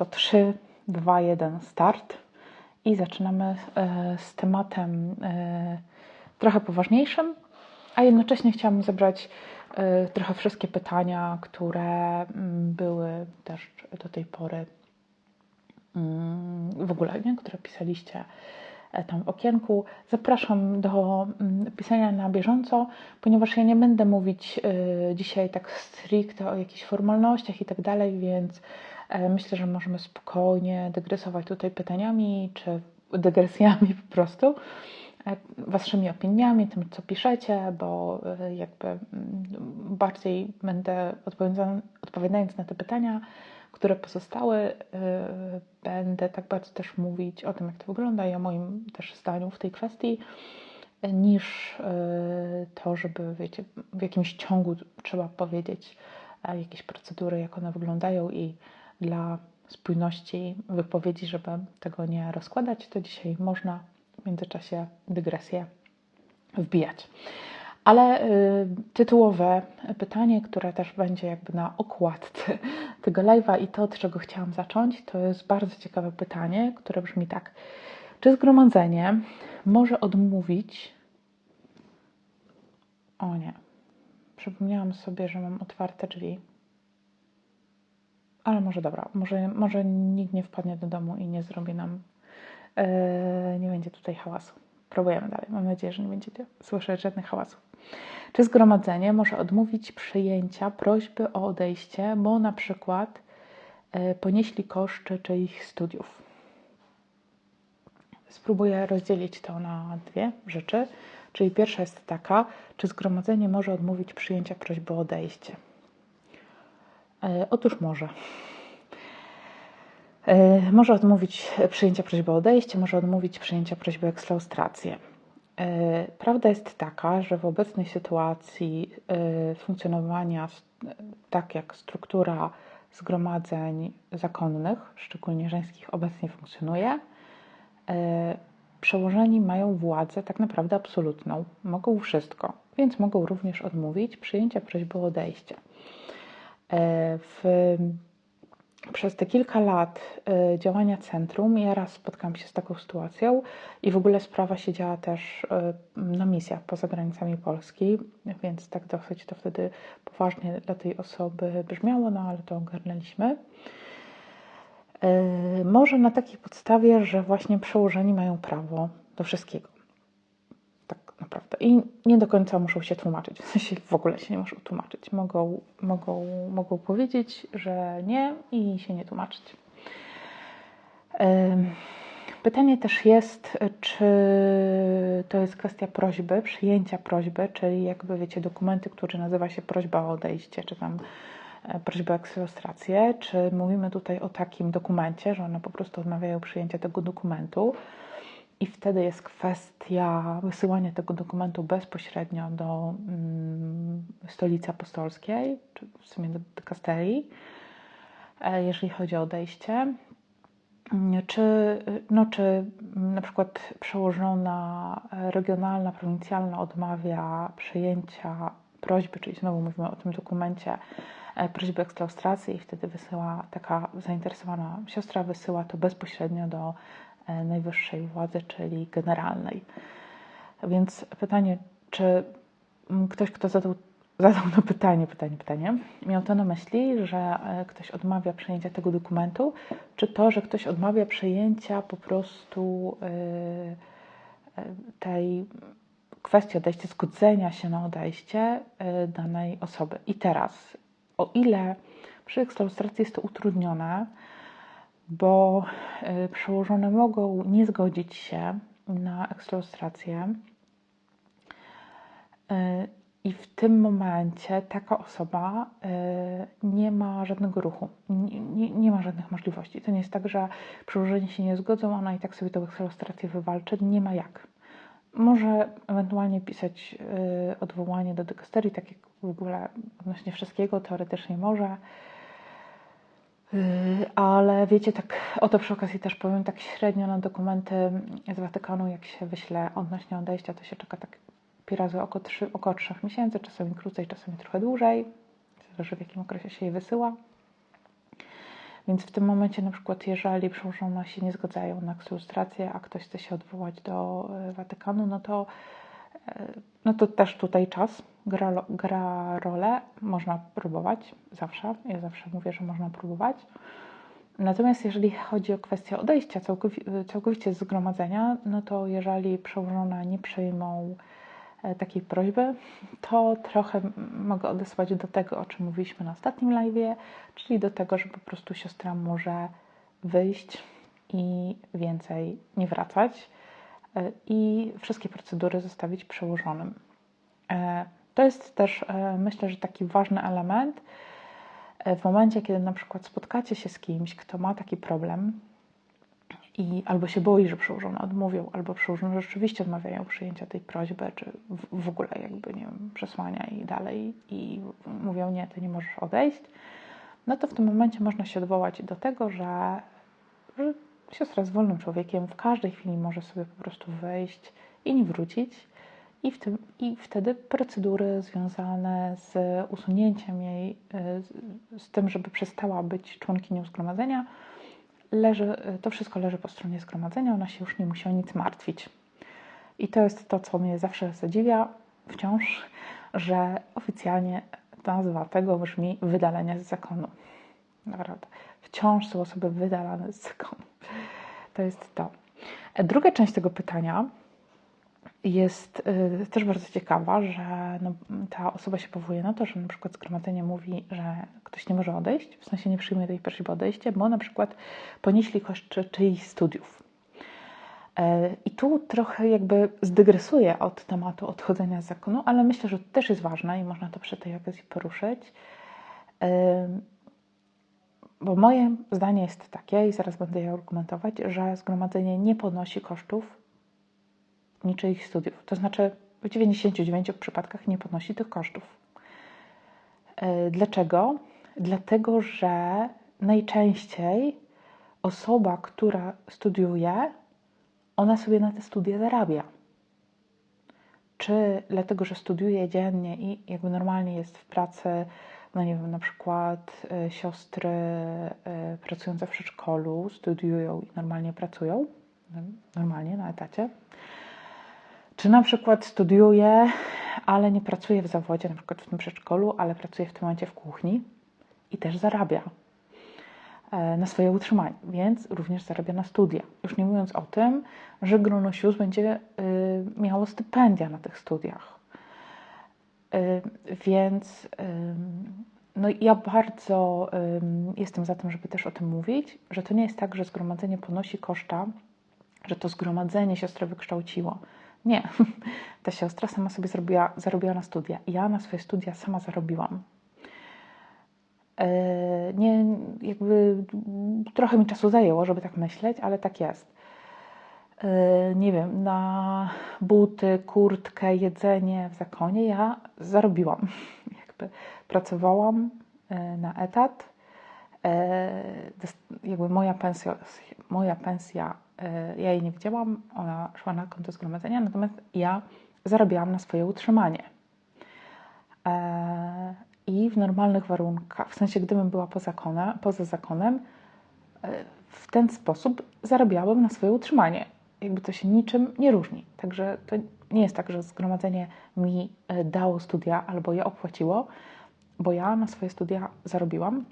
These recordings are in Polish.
to 3, 2, 1, start. I zaczynamy e, z tematem e, trochę poważniejszym, a jednocześnie chciałam zebrać e, trochę wszystkie pytania, które mm, były też do tej pory mm, w ogóle, nie? które pisaliście tam w okienku. Zapraszam do mm, pisania na bieżąco, ponieważ ja nie będę mówić dzisiaj tak stricte o jakichś formalnościach i tak dalej, więc myślę, że możemy spokojnie dygresować tutaj pytaniami czy dygresjami po prostu, e, waszymi opiniami, tym co piszecie, bo e, jakby mm, bardziej będę odpowiadając na te pytania, które pozostały, będę tak bardzo też mówić o tym, jak to wygląda i o moim też zdaniu w tej kwestii, niż to, żeby wiecie, w jakimś ciągu trzeba powiedzieć jakieś procedury, jak one wyglądają i dla spójności wypowiedzi, żeby tego nie rozkładać, to dzisiaj można w międzyczasie dygresję wbijać. Ale y, tytułowe pytanie, które też będzie jakby na okładce tego live'a i to, od czego chciałam zacząć, to jest bardzo ciekawe pytanie, które brzmi tak. Czy zgromadzenie może odmówić. O nie. Przypomniałam sobie, że mam otwarte drzwi. Ale może dobra, może, może nikt nie wpadnie do domu i nie zrobi nam, yy, nie będzie tutaj hałasu. Próbujemy dalej. Mam nadzieję, że nie będziecie słyszeć żadnych hałasów. Czy zgromadzenie może odmówić przyjęcia prośby o odejście, bo na przykład yy, ponieśli koszty czyichś studiów? Spróbuję rozdzielić to na dwie rzeczy. Czyli pierwsza jest taka, czy zgromadzenie może odmówić przyjęcia prośby o odejście. E, otóż może. E, może odmówić przyjęcia prośby o odejście, może odmówić przyjęcia prośby o ekslaustrację. E, prawda jest taka, że w obecnej sytuacji funkcjonowania, tak jak struktura zgromadzeń zakonnych, szczególnie żeńskich, obecnie funkcjonuje, przełożeni mają władzę tak naprawdę absolutną. Mogą wszystko, więc mogą również odmówić przyjęcia prośby o odejście. E, w, przez te kilka lat e, działania centrum ja raz spotkałam się z taką sytuacją i w ogóle sprawa się działa też e, na misjach poza granicami Polski, więc tak dosyć to wtedy poważnie dla tej osoby brzmiało, no ale to ogarnęliśmy. Może na takiej podstawie, że właśnie przełożeni mają prawo do wszystkiego naprawdę. I nie do końca muszą się tłumaczyć, w sensie w ogóle się nie muszą tłumaczyć. Mogą, mogą, mogą powiedzieć, że nie i się nie tłumaczyć. Pytanie też jest, czy to jest kwestia prośby, przyjęcia prośby, czyli jakby wiecie, dokumenty, które nazywa się prośba o odejście, czy tam e, prośba o eksplostrację, czy mówimy tutaj o takim dokumencie, że one po prostu odmawiają przyjęcia tego dokumentu, i wtedy jest kwestia wysyłania tego dokumentu bezpośrednio do mm, stolicy apostolskiej, czy w sumie do dykasterii, e, jeżeli chodzi o odejście. Mm, czy, no, czy na przykład przełożona regionalna, prowincjalna odmawia przyjęcia prośby, czyli znowu mówimy o tym dokumencie, e, prośby ekstraustracji i wtedy wysyła taka zainteresowana siostra, wysyła to bezpośrednio do najwyższej władzy, czyli generalnej. Więc pytanie, czy ktoś, kto zadał, zadał to pytanie, pytanie, pytanie, miał to na myśli, że e, ktoś odmawia przejęcia tego dokumentu, czy to, że ktoś odmawia przejęcia po prostu e, tej kwestii odejścia, zgodzenia się na odejście danej osoby. I teraz, o ile przy eksploracji jest to utrudnione, bo e, przełożone mogą nie zgodzić się na eksplostrację. E, I w tym momencie taka osoba e, nie ma żadnego ruchu, nie, nie, nie, ma żadnych możliwości. To nie jest tak, że przełożeni się nie zgodzą, ona i tak sobie tę eksplostrację wywalczy. Nie ma jak. Może ewentualnie pisać odwołanie do dykasterii, tak jak w ogóle odnośnie wszystkiego teoretycznie może ale wiecie, tak o to przy okazji też powiem, tak średnio na dokumenty z Watykanu, jak się wyśle odnośnie odejścia, to się czeka tak pi razy około, 3, około 3 miesięcy, czasami krócej, czasami trochę dłużej. Zależy w jakim okresie się je wysyła. Więc w tym momencie na przykład, jeżeli przełożone się nie zgadzają na ekstlustrację, a ktoś chce się odwołać do e, Watykanu, no to, no to też tutaj czas gra, gra rolę. Można próbować zawsze. Ja zawsze mówię, że można próbować. Natomiast jeżeli chodzi o kwestię odejścia całkowicie, z zgromadzenia, no to jeżeli przełożone nie przyjmą e, takiej prośby, to trochę mogę odesłać do tego, o czym mówiliśmy na ostatnim live, czyli do tego, że po prostu siostra może wyjść i więcej nie wracać i wszystkie procedury zostawić przełożonym. E, to jest też, myślę, że taki ważny element, E, w momencie, kiedy na przykład spotkacie się z kimś, kto ma taki problem i albo się boi, że przełożone odmówią, albo przełożone rzeczywiście odmawiają przyjęcia tej prośby, czy w ogóle jakby, nie wiem, przesłania i dalej i mówią, nie, ty nie możesz odejść, no to w tym momencie można się odwołać do tego, że, że siostra jest wolnym człowiekiem, w każdej chwili może sobie po prostu wejść i nie wrócić i, w tym, I wtedy procedury związane z usunięciem jej, e, z tym, żeby przestała być członkinią zgromadzenia, leży, to wszystko leży po stronie zgromadzenia, ona się już nie musi o nic martwić. I to jest to, co mnie zawsze zadziwia wciąż, że oficjalnie nazwa tego brzmi wydalenie z zakonu. Naprawdę. Wciąż są osoby wydalane z zakonu. To jest to. Druga część tego pytania jest y, też bardzo ciekawa, że no, ta osoba się powołuje na to, że na przykład zgromadzenie mówi, że ktoś nie może odejść, w sensie nie przyjmuje tej prośby odejścia, bo na przykład ponieśli koszty czyichś studiów. E, I tu trochę jakby zdygresuję od tematu odchodzenia z zakonu, ale myślę, że to też jest ważne i można to przy tej okazji poruszyć. E, bo moje zdanie jest takie, i zaraz będę je argumentować, że zgromadzenie nie ponosi kosztów niczyich studiów. To znaczy w 99 przypadkach nie ponosi tych kosztów. E, dlaczego? Dlatego, że najczęściej osoba, która studiuje, ona sobie na te studia zarabia. Czy dlatego, że studiuje dziennie i jakby normalnie jest w pracy, no nie wiem, na przykład y, siostry y, pracujące w przedszkolu studiują i normalnie pracują, normalnie na etacie, czy na przykład studiuje, ale nie pracuje w zawodzie, na przykład w tym przedszkolu, ale pracuje w tym momencie w kuchni i też zarabia e, na swoje utrzymanie, więc również zarabia na studia. Już nie mówiąc o tym, że grono sióstr będzie y, miało stypendia na tych studiach. Y, więc y, no ja bardzo jestem za tym, żeby też o tym mówić, że to nie jest tak, że zgromadzenie ponosi koszta, że to zgromadzenie siostrę wykształciło nie. Ta siostra sama sobie zrobiła, zarobiła na studia. Ja na swoje studia sama zarobiłam. Nie, jakby trochę mi czasu zajęło, żeby tak myśleć, ale tak jest. E, nie wiem, na buty, kurtkę, jedzenie w zakonie ja zarobiłam. Jakby pracowałam e, na etat. Jakby moja pensja, moja pensja ja jej nie widziałam, ona szła na konto zgromadzenia, natomiast ja zarabiałam na swoje utrzymanie. I w normalnych warunkach, w sensie gdybym była poza, poza zakonem, w ten sposób zarabiałam na swoje utrzymanie. Jakby to się niczym nie różni. Także to nie jest tak, że zgromadzenie mi dało studia albo je opłaciło, bo ja na swoje studia zarobiłam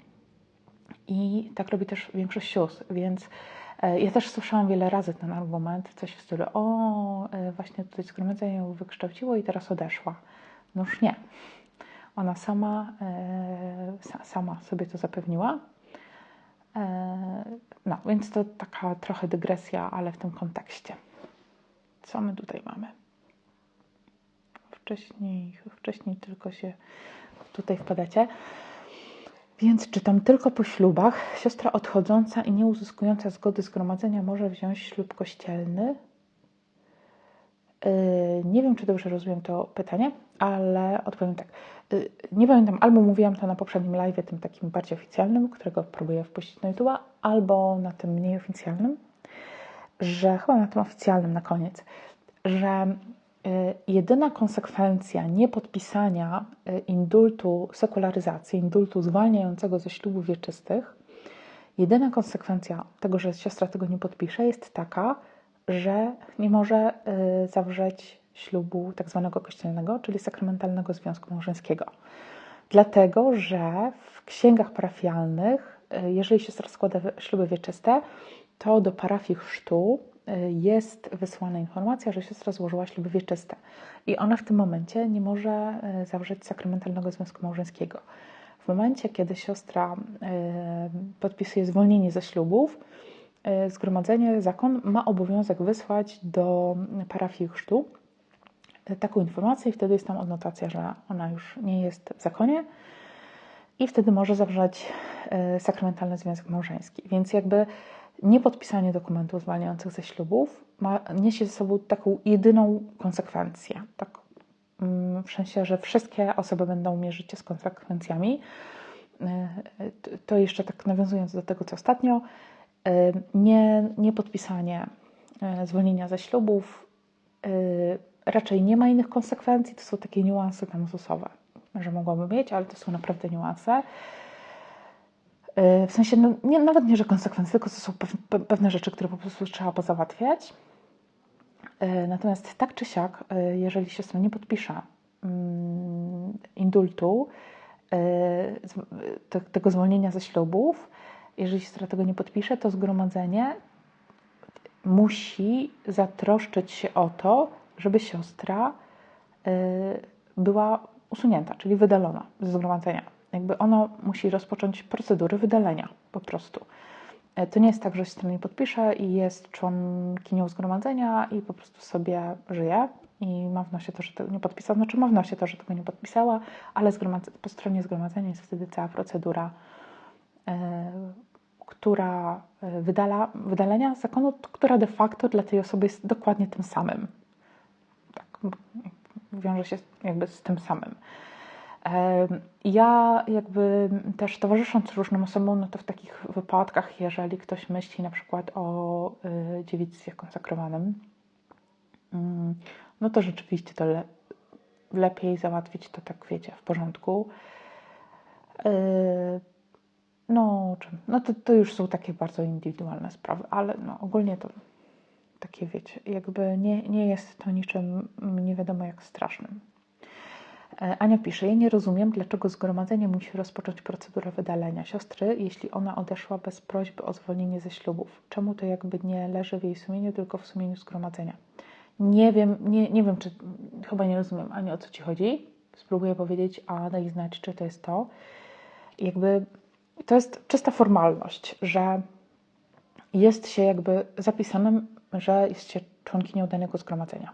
i tak robi też większość sióstr, więc E, ja też słyszałam wiele razy ten argument, coś w stylu, o, e, właśnie tutaj zgromadzenie ją wykształciło i teraz odeszła. No już nie. Ona sama, e, sama sobie to zapewniła. No, więc to taka trochę dygresja, ale w tym kontekście. Co my tutaj mamy? Wcześniej, wcześniej tylko się tutaj wpadacie. Więc czytam tylko po ślubach. Siostra odchodząca i nie uzyskująca zgody zgromadzenia może wziąć ślub kościelny. Yy, nie wiem, czy dobrze rozumiem to pytanie, ale odpowiem tak. Yy, nie pamiętam, albo mówiłam to na poprzednim live, tym takim bardziej oficjalnym, którego próbuję wpuścić na YouTube, albo na tym mniej oficjalnym, że chyba na tym oficjalnym na koniec, że Y, jedyna konsekwencja niepodpisania indultu sekularyzacji, indultu zwalniającego ze ślubów wieczystych, Jedyna konsekwencja tego, że siostra tego nie podpisze, jest taka, że nie może y, zawrzeć ślubu tak zwanego kościelnego, czyli sakramentalnego związku małżeńskiego. Dlatego, że w księgach parafialnych, y, jeżeli siostra składa śluby wieczyste, to do parafii chrztu y, jest wysłana informacja, że siostra złożyła śluby wieczyste i ona w tym momencie nie może zawrzeć sakramentalnego związku małżeńskiego. W momencie, kiedy siostra podpisuje zwolnienie ze ślubów, zgromadzenie, zakon ma obowiązek wysłać do parafii chrztu e, taką informację i wtedy jest tam odnotacja, że ona już nie jest w zakonie i wtedy może zawrzeć e, sakramentalny związek małżeński. Więc jakby niepodpisanie dokumentów zwalniających ze ślubów ma, niesie ze sobą taką jedyną konsekwencję. Tak, mm, w sensie, że wszystkie osoby będą mierzyć się z konsekwencjami. To jeszcze tak nawiązując do tego, co ostatnio, nie, nie podpisanie e, zwolnienia ze ślubów e, raczej nie ma innych konsekwencji. To są takie niuanse tam zusowe, że mogłaby mieć, ale to są naprawdę niuanse. W sensie, no, nie, nawet nie, że konsekwencje, tylko to są pewne rzeczy, które po prostu trzeba pozałatwiać. Natomiast tak czy siak, jeżeli siostra nie podpisze mm, indultu, tego zwolnienia ze ślubów, jeżeli siostra tego nie podpisze, to zgromadzenie musi zatroszczyć się o to, żeby siostra y, była usunięta, czyli wydalona ze zgromadzenia. Jakby ono musi rozpocząć procedurę wydalenia po prostu. E, to nie jest tak, że siostra nie podpisze i jest członkinią zgromadzenia i po prostu sobie żyje i ma w nosie to, że tego nie podpisała. Znaczy ma w nosie to, że tego nie podpisała, ale po stronie zgromadzenia jest wtedy cała procedura e, która e, wydala, wydalenia zakonu, która de facto dla tej osoby jest dokładnie tym samym. Tak, wiąże się jakby z tym samym. Ja jakby też towarzysząc różnym osobom, no to w takich wypadkach, jeżeli ktoś myśli na przykład o y, dziewictwie konsekrowanym, mm, no to rzeczywiście to le lepiej załatwić to tak, wiecie, w porządku. No, no to, to już są takie bardzo indywidualne sprawy, ale no, ogólnie to takie wiecie, jakby nie, nie jest to niczym nie wiadomo jak strasznym. E, Ania pisze, ja nie rozumiem, dlaczego zgromadzenie musi rozpocząć procedurę wydalenia siostry, jeśli ona odeszła bez prośby o zwolnienie ze ślubów. Czemu to jakby nie leży w jej sumieniu, tylko w sumieniu zgromadzenia? Nie wiem, nie, nie wiem, czy chyba nie rozumiem ani o co ci chodzi. Spróbuję powiedzieć, a daj znać, czy to jest to. Jakby to jest czysta formalność, że jest się jakby zapisanym, że jest się członkinią danego zgromadzenia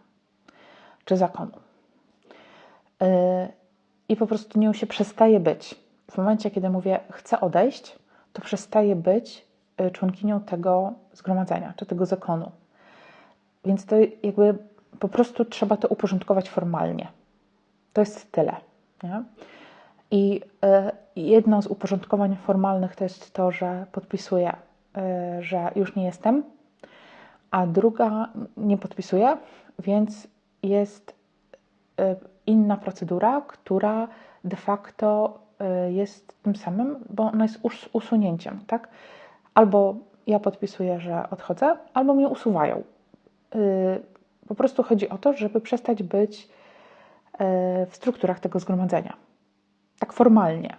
czy zakonu. Yy, I po prostu nią się przestaje być. W momencie, kiedy mówię, chcę odejść, to przestaje być yy, członkinią tego zgromadzenia czy tego zakonu. Więc to jakby po prostu trzeba to uporządkować formalnie. To jest tyle. Nie? I e, jedno z uporządkowań formalnych to jest to, że podpisuję, e, że już nie jestem, a druga nie podpisuje, więc jest e, inna procedura, która de facto jest tym samym, bo ona jest usunięciem, tak? Albo ja podpisuję, że odchodzę, albo mnie usuwają. Po prostu chodzi o to, żeby przestać być w strukturach tego zgromadzenia tak formalnie.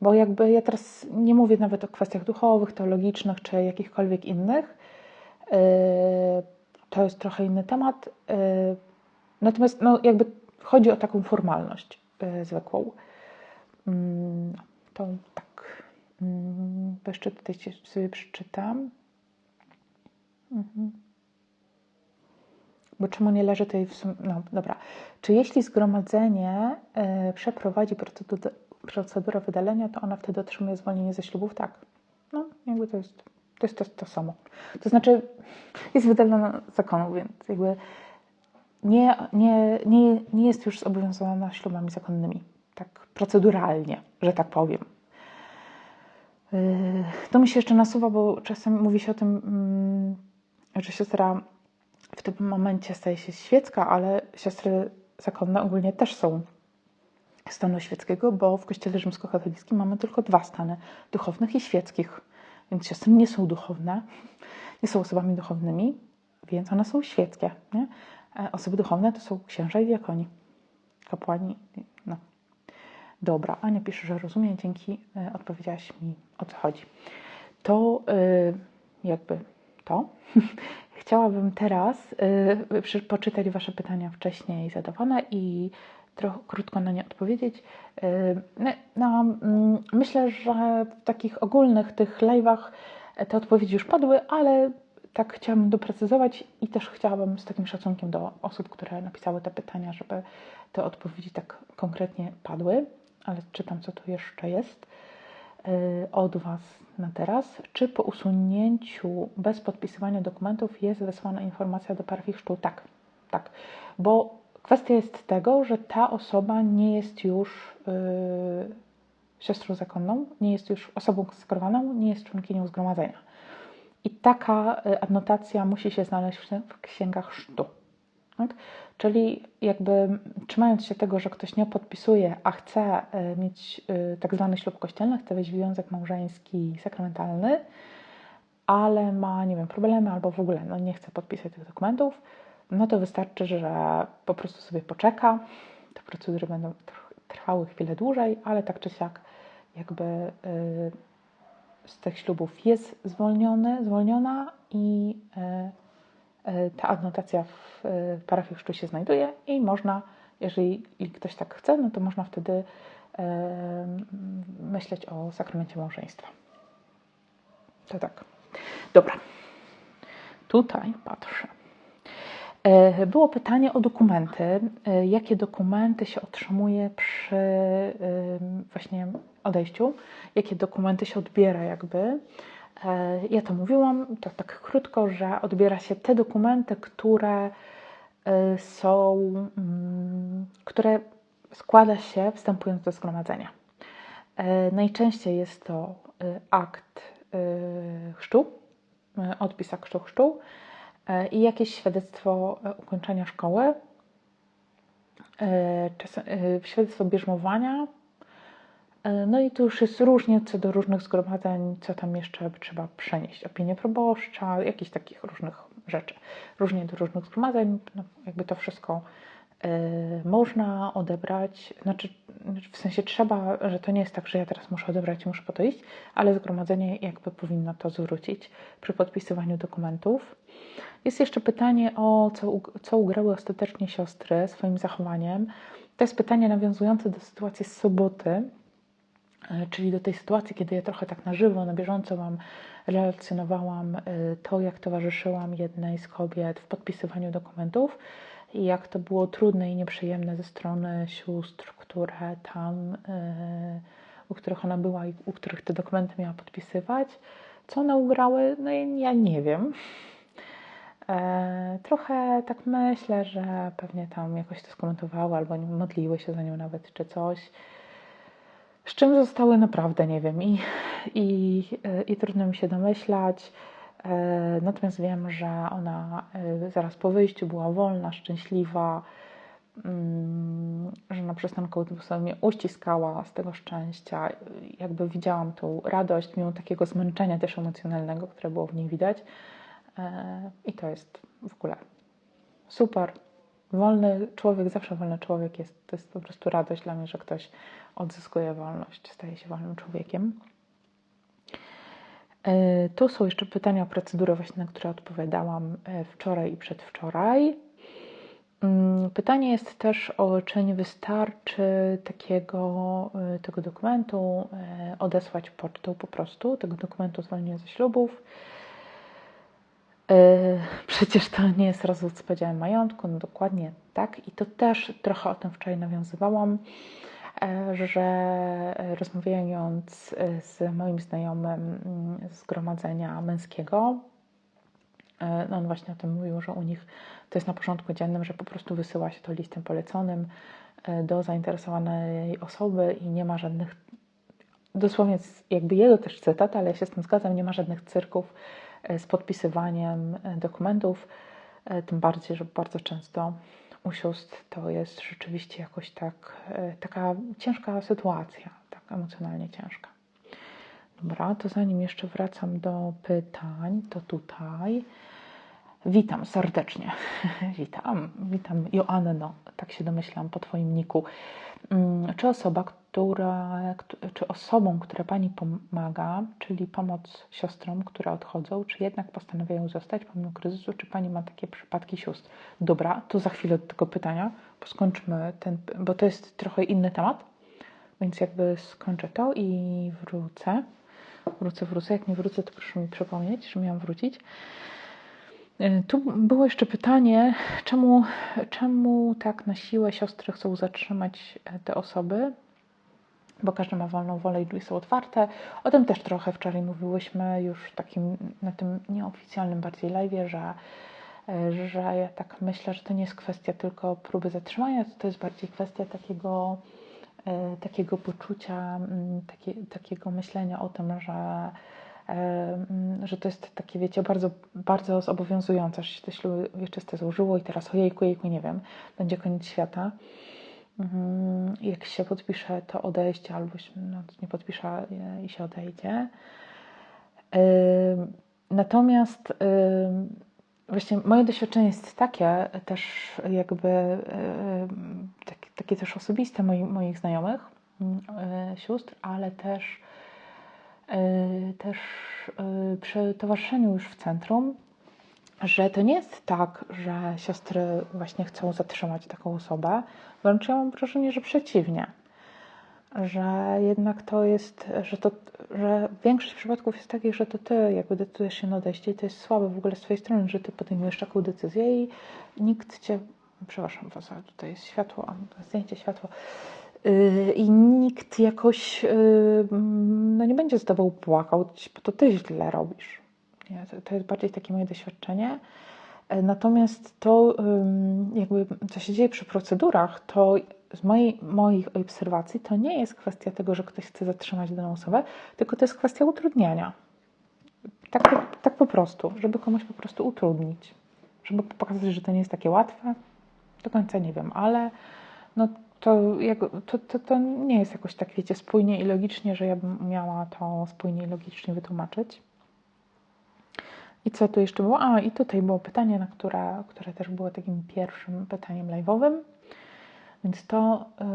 Bo jakby ja teraz nie mówię nawet o kwestiach duchowych, teologicznych czy jakichkolwiek innych. Yy, to jest trochę inny temat. Yy, natomiast no, jakby chodzi o taką formalność yy, zwykłą. To tak. Bo jeszcze tutaj sobie przeczytam. Mhm. Bo czemu nie leży tutaj w sumie. No dobra. Czy jeśli zgromadzenie y, przeprowadzi procedurę, wydalenia, to ona wtedy otrzymuje zwolnienie ze ślubów? Tak. No, jakby to jest to, jest to, to samo. To znaczy, jest wydalona zakonu, więc jakby nie, nie, nie, nie jest już zobowiązana ślubami zakonnymi. Tak proceduralnie, że tak powiem. Y, to mi się jeszcze nasuwa, bo czasem mówi się o tym, mm, że siostra w tym momencie staje się świecka, ale siostry zakonne ogólnie też są stanu świeckiego, bo w Kościele Rzymskokatolickim mamy tylko dwa stany duchownych i świeckich. Więc siostry nie są duchowne, nie są osobami duchownymi, więc one są świeckie. Nie? E, osoby duchowne to są księża i diakoni, kapłani. No. Dobra, Ania pisze, że rozumie, dzięki, e, odpowiedziałaś mi o co chodzi. To jakby to. Chciałabym teraz poczytać Wasze pytania wcześniej zadawane i trochę krótko na nie odpowiedzieć. No, no, myślę, że w takich ogólnych tych live'ach te odpowiedzi już padły, ale tak chciałabym doprecyzować i też chciałabym z takim szacunkiem do osób, które napisały te pytania, żeby te odpowiedzi tak konkretnie padły, ale czytam, co tu jeszcze jest y, od Was na teraz. Czy po usunięciu bez podpisywania dokumentów jest wysłana informacja do parafii chrztu? Tak, tak, bo kwestia jest tego, że ta osoba nie jest już yy, siostrą zakonną, nie jest już osobą skorowaną, nie jest członkinią zgromadzenia. I taka y, adnotacja musi się znaleźć w księgach chrztu. Tak? Czyli jakby trzymając się tego, że ktoś nie podpisuje, a chce y, mieć y, tak zwany ślub kościelny, chce wejść w związek małżeński sakramentalny, ale ma, nie wiem, problemy albo w ogóle no, nie chce podpisać tych dokumentów, no to wystarczy, że po prostu sobie poczeka. Te procedury będą trwały chwilę dłużej, ale tak czy siak jakby z tych ślubów jest zwolniony, zwolniona i e, e, ta adnotacja w e, parafii chrztu się znajduje i można, jeżeli ktoś tak chce, no to można wtedy myśleć o sakramencie małżeństwa. To tak. Dobra. Tutaj patrzę. Było pytanie o dokumenty. Jakie dokumenty się otrzymuje przy właśnie odejściu, jakie dokumenty się odbiera jakby. E, ja to mówiłam, to tak krótko, że odbiera się te dokumenty, które e, są, mm, które składa się wstępując do zgromadzenia. E, najczęściej jest to akt chrztu, odpis aktu chrztu i jakieś świadectwo ukończenia szkoły, świadectwo bierzmowania, no i tu już jest różnie co do różnych zgromadzeń, co tam jeszcze trzeba przenieść. Opinię proboszcza, jakichś takich różnych rzeczy. Różnie do różnych zgromadzeń, no jakby to wszystko y, można odebrać. Znaczy, w sensie trzeba, że to nie jest tak, że ja teraz muszę odebrać i muszę po to iść, ale zgromadzenie jakby powinno to zwrócić przy podpisywaniu dokumentów. Jest jeszcze pytanie o co, co ugrały ostatecznie siostry swoim zachowaniem. To jest pytanie nawiązujące do sytuacji z soboty, E, czyli do tej sytuacji, kiedy ja trochę tak na żywo, na bieżąco Wam relacjonowałam e, to, jak towarzyszyłam jednej z kobiet w podpisywaniu dokumentów i jak to było trudne i nieprzyjemne ze strony sióstr, które tam, e, u których ona była i u których te dokumenty miała podpisywać. Co one ugrały? No ja nie wiem. Trochę tak myślę, że pewnie tam jakoś to skomentowały albo modliły się za nią nawet czy coś. Z czym zostały naprawdę nie wiem i, i, i trudno mi się domyślać. E, natomiast wiem, że ona e, zaraz po wyjściu była wolna, szczęśliwa, mm, że na przystanku autobusowym mnie uściskała z tego szczęścia. Jakby widziałam tą radość, mimo takiego zmęczenia też emocjonalnego, które było w niej widać. E, I to jest w ogóle super. Wolny człowiek, zawsze wolny człowiek jest, to jest po prostu radość dla mnie, że ktoś odzyskuje wolność, staje się wolnym człowiekiem. E, tu są jeszcze pytania o procedurę, właśnie na które odpowiadałam e, wczoraj i przedwczoraj. Mm, pytanie jest też o, czy nie wystarczy takiego e, tego dokumentu odesłać pocztą po prostu, tego dokumentu zwolnienia ze ślubów. Przecież to nie jest rozwód z podziałem majątku, no dokładnie tak. I to też trochę o tym wczoraj nawiązywałam. E, że rozmawiając z moim znajomym z zgromadzenia męskiego, e, no on właśnie o tym mówił, że u nich to jest na porządku dziennym, że po prostu wysyła się to listem poleconym e, do zainteresowanej osoby i nie ma żadnych, dosłownie jakby jego też cytat, ale ja się z tym zgadzam, nie ma żadnych cyrków z podpisywaniem dokumentów, tym bardziej, że bardzo często u sióstr to jest rzeczywiście jakoś tak, e, taka ciężka sytuacja, tak emocjonalnie ciężka. Dobra, to zanim jeszcze wracam do pytań, to tutaj witam serdecznie. witam, witam Joanno, tak się domyślam po Twoim niku. Mm, czy osoba, czy osobom, które Pani pomaga, czyli pomoc siostrom, które odchodzą, czy jednak postanawiają zostać pomimo kryzysu, czy Pani ma takie przypadki sióstr? Dobra, to za chwilę do tego pytania, bo skończmy ten, bo to jest trochę inny temat, więc jakby skończę to i wrócę. Wrócę, wrócę. Jak nie wrócę, to proszę mi przypomnieć, że miałam wrócić. E, tu było jeszcze pytanie, czemu, czemu tak na siłę siostry chcą zatrzymać e, te osoby, bo każdy ma wolną wolę i drzwi są otwarte. O tym też trochę wczoraj mówiłyśmy już takim na tym nieoficjalnym bardziej live, że, e, że ja tak myślę, że to nie jest kwestia tylko próby zatrzymania, to jest bardziej kwestia takiego E, takiego poczucia, mm, takie, takiego myślenia o tym, że, e, mm, że to jest takie, wiecie, bardzo, bardzo zobowiązujące, że się te śluby wieczyste złożyło i teraz ojejku, jejku, nie wiem, będzie koniec świata. Mhm, jak się podpisze to odejście, albo no, nie podpisze i się odejdzie. Natomiast właśnie moje doświadczenie jest takie też jakby takie, takie też osobiste moi, moich znajomych, e, sióstr, ale też e, też e, przy towarzyszeniu już w centrum, że to nie jest tak, że siostry właśnie chcą zatrzymać taką osobę, wręcz ja mam wrażenie, że przeciwnie że jednak to jest, że, to, że większość przypadków jest takich, że to ty jakby decydujesz się na odejście i to jest słabe w ogóle z twojej strony, że ty podejmujesz taką decyzję i nikt cię, przepraszam was, ale tutaj jest światło, zdjęcie światło, yy, i nikt jakoś yy, no nie będzie z tobą płakał, bo to ty źle robisz. Nie? To, jest bardziej takie moje doświadczenie. Natomiast to, jakby, co się dzieje przy procedurach, to z mojej, moich obserwacji to nie jest kwestia tego, że ktoś chce zatrzymać daną osobę, tylko to jest kwestia utrudniania. Tak, tak po prostu, żeby komuś po prostu utrudnić. Żeby pokazać, że to nie jest takie łatwe. Do końca nie wiem, ale no to, jak, to, to, to nie jest jakoś tak, wiecie, spójnie i logicznie, że ja bym miała to spójnie i logicznie wytłumaczyć. I co tu jeszcze było? A, i tutaj było pytanie, na które, które też było takim pierwszym pytaniem live'owym. Więc to, yy,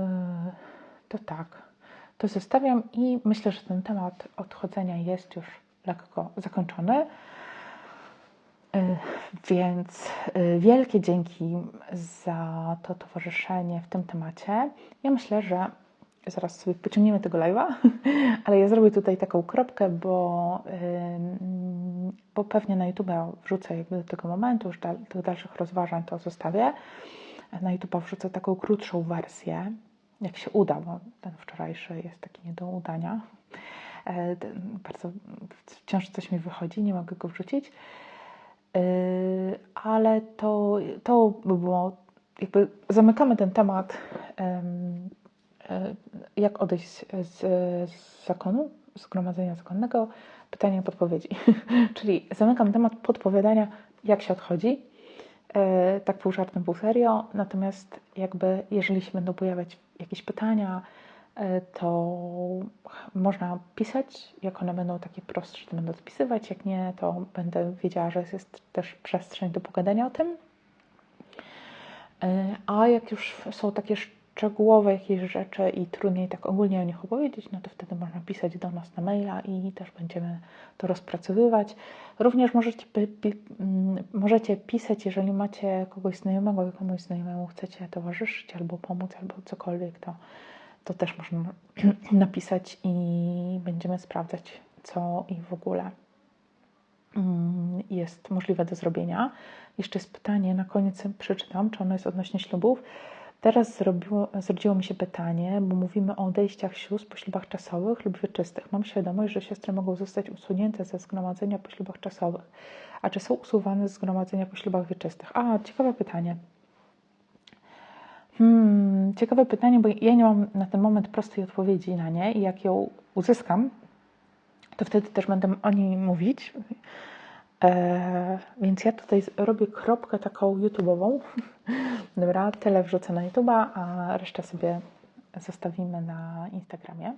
to tak, to zostawiam i myślę, że ten temat odchodzenia jest już lekko zakończony. Yy, więc yy, wielkie dzięki za to towarzyszenie w tym temacie. Ja myślę, że zaraz sobie pociągniemy tego live'a, ale ja zrobię tutaj taką kropkę, bo, bo pewnie na YouTube wrzucę jakby do tego momentu, już do tych dalszych rozważań to zostawię na YouTube wrzucę taką krótszą wersję, jak się uda, bo ten wczorajszy jest taki nie do udania. E, bardzo wciąż coś mi wychodzi, nie mogę go wrzucić. E, ale to, to by było, jakby zamykamy ten temat, jak odejść z, z zakonu, zgromadzenia zakonnego, pytania podpowiedzi. Czyli zamykam temat podpowiadania, jak się odchodzi E, tak pół żartem, pół serio. Natomiast jakby jeżeli się będą pojawiać jakieś pytania, e, to można pisać, jak one będą takie prostsze, to będę odpisywać, jak nie, to będę wiedziała, że jest też przestrzeń do pogadania o tym. E, a jak już są takie szczegółowe jakieś rzeczy i trudniej tak ogólnie o nich opowiedzieć, no to wtedy można pisać do nas na maila i też będziemy to rozpracowywać. Również możecie, mm, możecie pisać, jeżeli macie kogoś znajomego, komuś znajomemu chcecie towarzyszyć albo pomóc, albo cokolwiek, to, to też można napisać i będziemy sprawdzać, co i w ogóle mm, jest możliwe do zrobienia. Jeszcze jest pytanie, na koniec przeczytam, czy ono jest odnośnie ślubów. Teraz zrobiło, zrodziło mi się pytanie, bo mówimy o odejściach sióstr po ślubach czasowych lub wieczystych. Mam świadomość, że siostry mogą zostać usunięte ze zgromadzenia po ślubach czasowych. A czy są usuwane z zgromadzenia po ślubach wieczystych? A, ciekawe pytanie. Hmm, ciekawe pytanie, bo ja nie mam na ten moment prostej odpowiedzi na nie i jak ją uzyskam, to wtedy też będę o niej mówić. E, więc ja tutaj robię kropkę taką YouTube'ową. Dobra, tyle wrzucę na YouTube'a, a resztę sobie zostawimy na Instagramie.